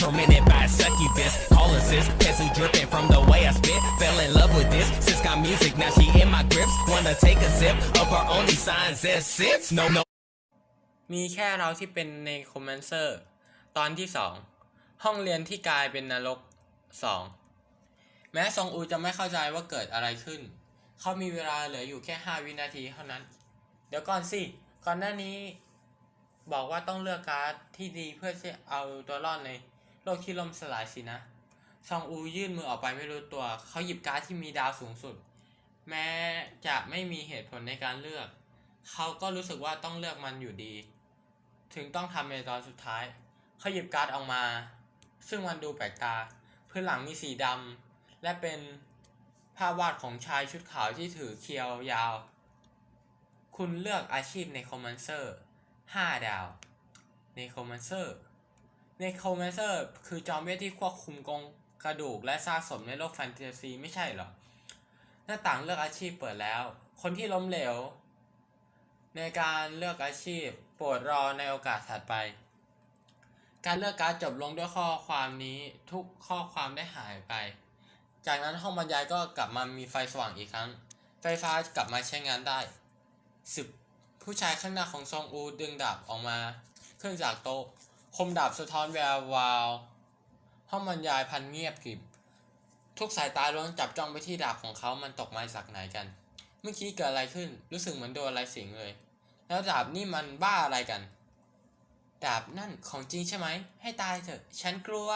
tormented by a succubus. Call assist, pencil dripping from the way I spit. Fell in love with this. Sis got music, now she in my grips. Wanna take a sip of her only signs and sips. No, no. มีแค่เราที่เป็นในคอมเมนเซอร์ ตอนที่สองห้องเรียนที่กลายเป็นนรกสองแม้ซองอูจะไม่เข้าใจว่าเกิดอะไรขึ้น เขามีเวลาเหลืออยู่แค่ 5 วินาทีเท่านั้น เดี๋ยวก่อนสิ ก่อนหน้านี้ บอกว่าต้องเลือกการ์ดที่ดีเพื่อที่เอาตัวรอดใน ลกที่ล่มสลายสินะ ซองอูยื่นมือออกไปไม่รู้ตัว เขาหยิบการ์ดที่มีดาวสูงสุด แม้จะไม่มีเหตุผลในการเลือก เขาก็รู้สึกว่าต้องเลือกมันอยู่ดี ถึงต้องทำในตอนสุดท้าย เขาหยิบการ์ดออกมา ซึ่งมันดูแปลกตา พื้นหลังมีสีดำและเป็นภาพวาดของชายชุดขาวที่ถือเคียวยาว คุณเลือกอาชีพในคอมมานเซอร์ 5 ดาว ในคอมมานเซอร์ ในคอมมนเซอร์คือจอมเวทที่ควบคุมกองกระดูกและซากศพในโลกแฟนตาซีไม่ใช่เหรอ หน้าต่างเลือกอาชีพเปิดแล้ว คนที่ล้มเหลว ในการเลือกอาชีพโปรดรอในโอกาสถัดไป การเลือกการจบลงด้วยข้อความนี้ทุกข้อความได้หายไป จากนั้นห้องบรรยายก็กลับมามีไฟสว่างอีกครั้ง ไฟฟ้ากลับมาใช้งานได้สิบผู้ชายข้างหน้าของซองอูดึงดาบออกมาขึ้นจากโต๊ะ คมดาบสะท้อนแวววาว ห้องบรรยายพันเงียบกริบ ทุกสายตาล้วนจับจ้องไปที่ดาบของเขามันตกมาจากไหนกัน เมื่อกี้เกิดอะไรขึ้น รู้สึกเหมือนโดนอะไรสิงเลย แล้วดาบนี่มันบ้าอะไรกัน ดาบนั่นของจริงใช่ไหม ให้ตายเถอะ ฉันกลัว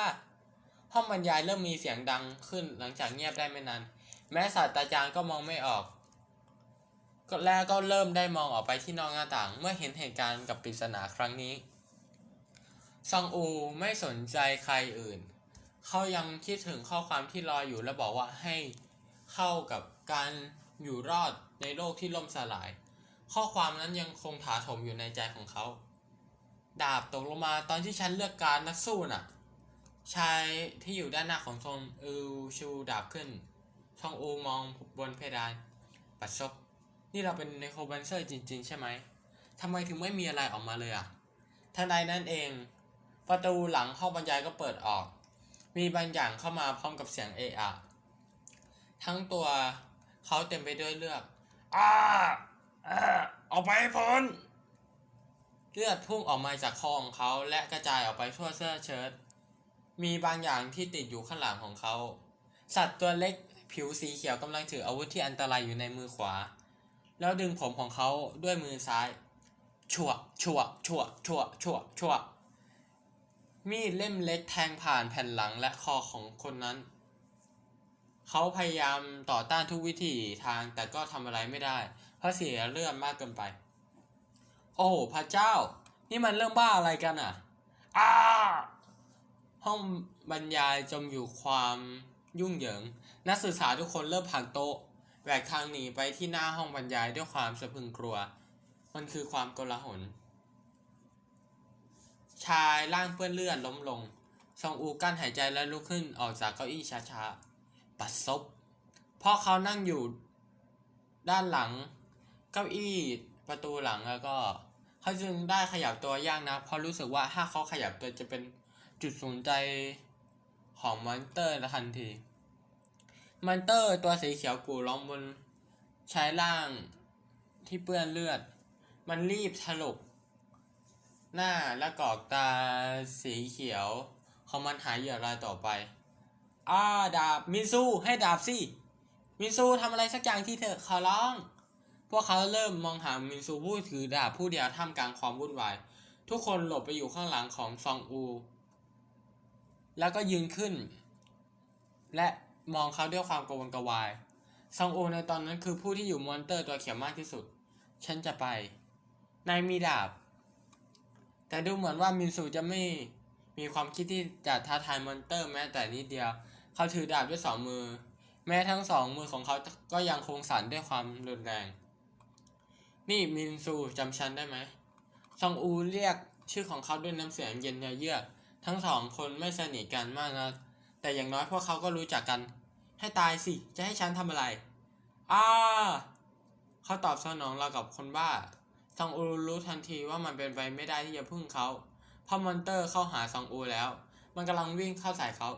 ห้องบรรยายเริ่มมีเสียงดังขึ้นหลังจากเงียบได้ไม่นาน แม้ศาสตราจารย์ก็มองไม่ออกก็แล้วก็เริ่มได้มองออกไปที่นอกหน้าต่าง เมื่อเห็นเหตุการณ์กับปริศนาครั้งนี้ ซองอูไม่สนใจใครอื่น เขายังคิดถึงข้อความที่รออยู่และบอกว่าให้เข้ากับการอยู่รอดในโลกที่ล่มสลาย ข้อความนั้นยังคงถาโถมอยู่ในใจของเขา ดาบตกลงมาตอนที่ฉันเลือกการนักสู้น่ะ ชายที่อยู่ด้านหน้าของทรงอูชูดาบขึ้นทองอูมองบนเพดาน ปัดซบ นี่เราเป็นในโคบันเซอร์จริง ๆ ใช่ไหมทำไมถึงไม่มีอะไรออกมาเลยอะทันใดนั้นเอง ประตูหลังห้องบรรยายก็เปิดออก มีบางอย่างเข้ามาพร้อมกับเสียงเอะอะ ทั้งตัวเขาเต็มไปด้วยเลือดอ้าอ้าออกไปให้พ้นเลือดพุ่งออกมาจากคอของเขาและกระจายออกไปทั่วเสื้อเชิ้ต มีบางอย่างที่ติดอยู่ข้างหลังของเขา สัตว์ตัวเล็กผิวสีเขียวกำลังถืออาวุธที่อันตรายอยู่ในมือขวา แล้วดึงผมของเขาด้วยมือซ้าย ชั่วชั่วชั่วชั่วชั่วชั่ว มีดเล่มเล็กแทงผ่านแผ่นหลังและคอของคนนั้น เขาพยายามต่อต้านทุกวิถีทางแต่ก็ทำอะไรไม่ได้เพราะเสียเลือดมากเกินไป โอ้พระเจ้า นี่มันเรื่องบ้าอะไรกันอะอ้าห้องบรรยายจมอยู่ความยุ่งเหยิง นักศึกษาทุกคนเริ่มผักโต๊ะแหวกทางหนีไปที่หน้าห้องบรรยายด้วยความสะพึงกลัว มันคือความโกลาหล ชายร่างเปื้อนเลือดล้มลง ซองอูกั้นหายใจและลุกขึ้นออกจากเก้าอี้ช้าๆ ปัดซบเพราะเขานั่งอยู่ด้านหลังเก้าอี้ประตูหลังแล้วก็เขาจึงได้ขยับตัวยากนะเพราะรู้สึกว่าถ้าเขาขยับตัวจะเป็นจุดสนใจของมอนเตอร์ทันทีมอนเตอร์ตัวสีเขียวกูร้องบนชายล่างที่เปื้อนเลือด มันรีบถลก หน้าและกรอกตาสีเขียวของมันหายเหยื่อรายต่อไปอ้าดาบมินซูให้ดาบสิมินซูทำอะไรสักอย่างที่เธอขอร้อง พวกเขาเริ่มมองหามินซูผู้ถือดาบผู้เดียวท่ามกลางความวุ่นวาย ทุกคนหลบไปอยู่ข้างหลังของซองอู แล้วก็ยืนขึ้น และมองเขาด้วยความกระวนกระวาย ซองอูในตอนนั้นคือผู้ที่อยู่มอนเตอร์ตัวเขียวมากที่สุด ฉันจะไป นายมีดาบ แต่ดูเหมือนว่ามินซูจะไม่มีความคิดที่จะท้าทายมอนเตอร์แม้แต่นิดเดียว เขาถือดาบด้วยสองมือ แม้ทั้งสองมือของเขาก็ยังคงสั่นด้วยความรุนแรง นี่มินซูจำฉันได้ไหมซองอูเรียกชื่อของเขาด้วยน้ำเสียงเย็นเยือก ทั้งสองคนไม่สนิทกันมากนะ แต่อย่างน้อยพวกเขาก็รู้จักกัน ให้ตายสิ จะให้ฉันทำอะไร อ้า เขาตอบสนองเรากับคนบ้า ซองอูรู้ทันทีว่ามันเป็นไปไม่ได้ที่จะพึ่งเขาเพราะมอนเตอร์เข้าหาซองอูแล้ว มันกำลังวิ่งเข้าใส่เขา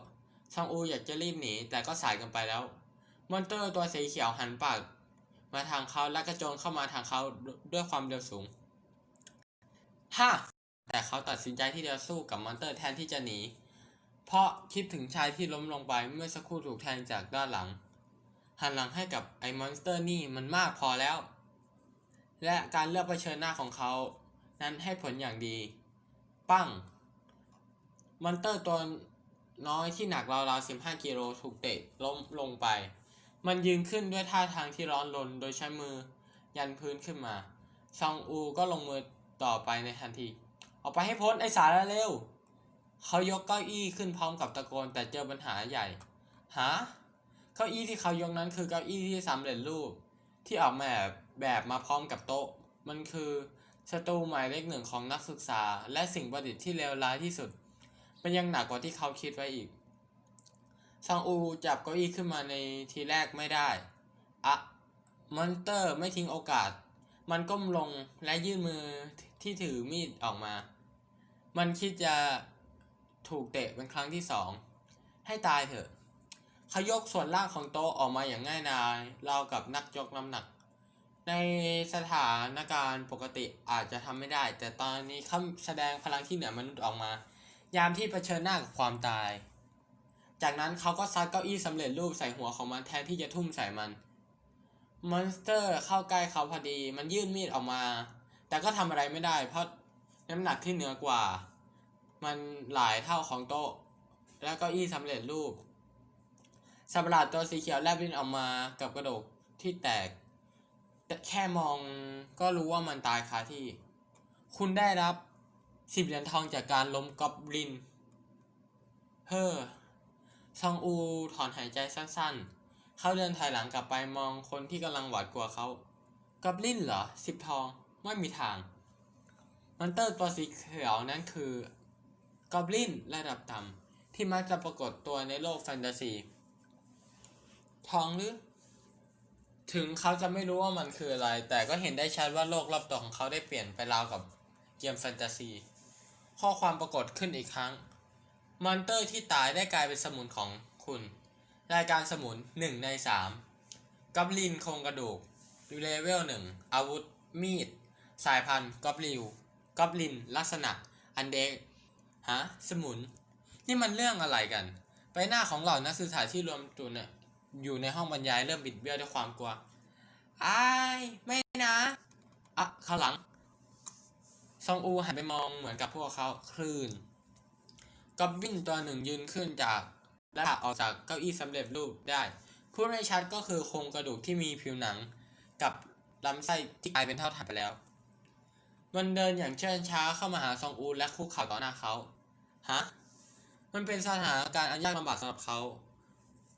ซองอูอยากจะรีบหนีแต่ก็สายเกันไปแล้ว มอนเตอร์ตัวสีเขียวหันปากมาทางเขาและกระโจนเข้ามาทางเขาด้วยความเร็วสูงฮ่าแต่เขาตัดสินใจที่จะสู้กับมอนเตอร์แทนที่จะหนี เพราะคิดถึงชายที่ล้มลงไปเมื่อสักครู่ถูกแทงจากด้านหลัง หันหลังให้กับไอ้มอนสเตอร์นี่มันมากพอแล้ว และการเลือกเผชิญหน้าของเขา นั้นให้ผลอย่างดี ปั้ง มอนเตอร์ตัวน้อยที่หนักราวๆ15 กิโลถูกเตะล้มลงไป มันยืนขึ้นด้วยท่าทางที่ร้อนรนโดยใช้มือยันพื้นขึ้นมา ซองอูก็ลงมือต่อไปในทันที ออกไปให้พ้นไอ้สารเร็ว เขายกเก้าอี้ขึ้นพร้อมกับตะโกนแต่เจอปัญหาใหญ่ หา เก้าอี้ที่เขายกนั้นคือเก้าอี้ที่สำเร็จรูปที่ออกแบบ แบบมาพร้อมกับโต๊ะ มันคือสตูหมายเลขหนึ่งของนักศึกษา และสิ่งประดิษฐ์ที่เลวร้ายที่สุด มันยังหนักกว่าที่เขาคิดไว้อีกซองอูจับเก้าอี้ขึ้นมาในทีแรกไม่ได้อะมอนเตอร์ไม่ทิ้งโอกาส มันก้มลงและยื่นมือที่ถือมีดออกมา มันคิดจะถูกเตะเป็นครั้งที่สองให้ตายเถอะเขายกส่วนล่างของโต๊ะออกมาอย่างง่ายดายราวกับนักยกน้ำหนัก ในสถานการณ์ปกติอาจจะทำไม่ได้ แต่ตอนนี้เขาแสดงพลังที่เหนือมนุษย์ออกมา ยามที่เผชิญหน้ากับความตาย จากนั้นเขาก็ซัดเก้าอี้สำเร็จรูปใส่หัวของมันแทนที่จะทุ่มใส่มัน มอนสเตอร์เข้าใกล้เขาพอดี มันยื่นมีดออกมา แต่ก็ทำอะไรไม่ได้ เพราะน้ำหนักที่เหนือกว่า มันหลายเท่าของโต๊ะ และเก้าอี้สำเร็จรูปสัตว์ประหลาดตัวสีเขียวแลบลิ้นออกมากับกระโดกที่แตก แค่มองก็รู้ว่ามันตายคาที่ คุณได้รับสิบเหรียญทองจากการล้มกอบลิน เฮ้อ ซองอูถอนหายใจสั้นๆ เขาเดินถอยหลังกลับไปมองคนที่กำลังหวาดกลัวเขากอบลินเหรอสิบทอง ไม่มีทาง มอนเตอร์ตัวสีเขียวนั้นคือกอบลินระดับต่ำที่มักจะปรากฏตัวในโลกแฟนตาซี ทองหรือ ถึงเขาจะไม่รู้ว่ามันคืออะไร แต่ก็เห็นได้ชัดว่าโลกรอบตัวของเขาได้เปลี่ยนไปราวกับเกมแฟนตาซี ข้อความปรากฏขึ้นอีกครั้ง มอนเตอร์ที่ตายได้กลายเป็นสมุนของคุณ รายการสมุน 1 ใน 3 กับลินโครงกระดูกเลเวล 1 อาวุธ มีด สายพันธุ์กอบลิวกอบลิน ลักษณะ อันเด็กฮะ สมุน นี่มันเรื่องอะไรกัน ใบหน้าของเหล่านักศึกษาที่รวมตัวเนี่ย อยู่ในห้องบรรยายเริ่มบิดเบี้ยวด้วยความกลัวอายไม่นะอะข้างหลัง ซองอูหันไปมองเหมือนกับพวกเขาคลื่นกอบบินตัวหนึ่งยืนขึ้นจากและผลักออกจากเก้าอี้สำเร็จรูปได้ พูดไม่ชัดก็คือโครงกระดูกที่มีผิวหนัง กับลำไส้ที่กลายเป็นเท่าฐานไปแล้ว มันเดินอย่างเชื่องช้าเข้ามาหาซองอูและคุกเข่าต่อหน้าเขา ฮะ มันเป็นสถานการณ์อันยากลำบากสำหรับเขา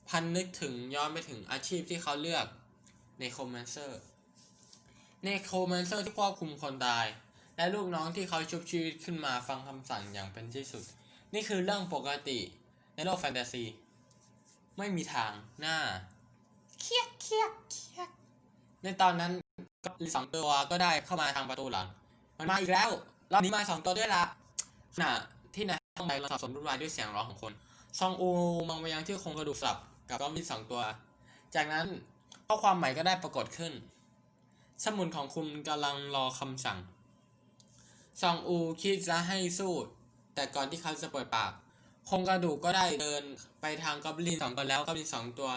พันนึกถึงย้อนไปถึงอาชีพที่เขาเลือกในโคมแมนเซอร์ในโคมแมนเซอร์ที่ควบคุมคนตาย และลูกน้องที่เขาชุบชีวิตขึ้นมาฟังคำสั่งอย่างเป็นที่สุด นี่คือเรื่องปกติในโลกแฟนตาซี ไม่มีทางหน้าเคียกเคียกเคียกในตอนนั้นก็สองตัวก็ได้เข้ามาทางประตูหลัง มันมาอีกแล้วรอบนี้มาสองตัวด้วยละขณะที่ในห้องใดเราสับสนวุ่นวายด้วยเสียงร้องของคน ซองอูมองไปยังที่โครงกระดูกสับ กับก็มีสองตัว จากนั้นข้อความใหม่ก็ได้ปรากฏขึ้น สมุนของคุณกำลังรอคำสั่ง ซองอูคิดจะให้สู้ แต่ก่อนที่เขาจะเปิดปากโครงกระดูกก็ได้เดินไปทางกอบลินสองตัวแล้วกอบลินสองตัว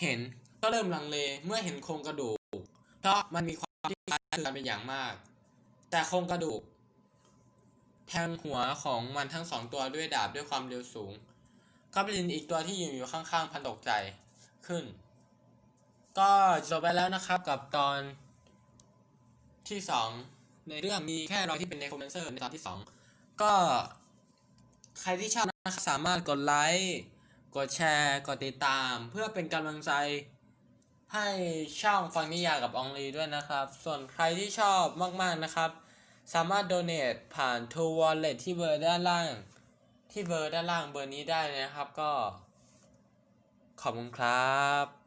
เห็นก็เริ่มลังเลเมื่อเห็นโครงกระดูก เพราะมันมีความที่คล้ายกันเป็นอย่างมาก แต่โครงกระดูก แทงหัวของมันทั้งสองตัวด้วยดาบด้วยความเร็วสูง กอบลินอีกตัวที่อยู่อยู่ข้างๆ พันตกใจขึ้น ก็จบไปแล้วนะครับกับตอนที่สองในเรื่องมีแค่เราที่เป็นเนโครแมนเซอร์ในตอนที่สองก็ใครที่ชอบนะครับสามารถกดไลค์กดแชร์ กดติดตาม เพื่อเป็นกำลังใจให้ช่องฟังนิยายกับอองลีด้วยนะครับ ส่วนใครที่ชอบมากๆนะครับ สามารถ donate ผ่าน t o Wallet ที่เบอร์ด้านล่าง ที่เบอร์ด้านล่างเบอร์นี้ได้นะครับก็ขอบคุณครับ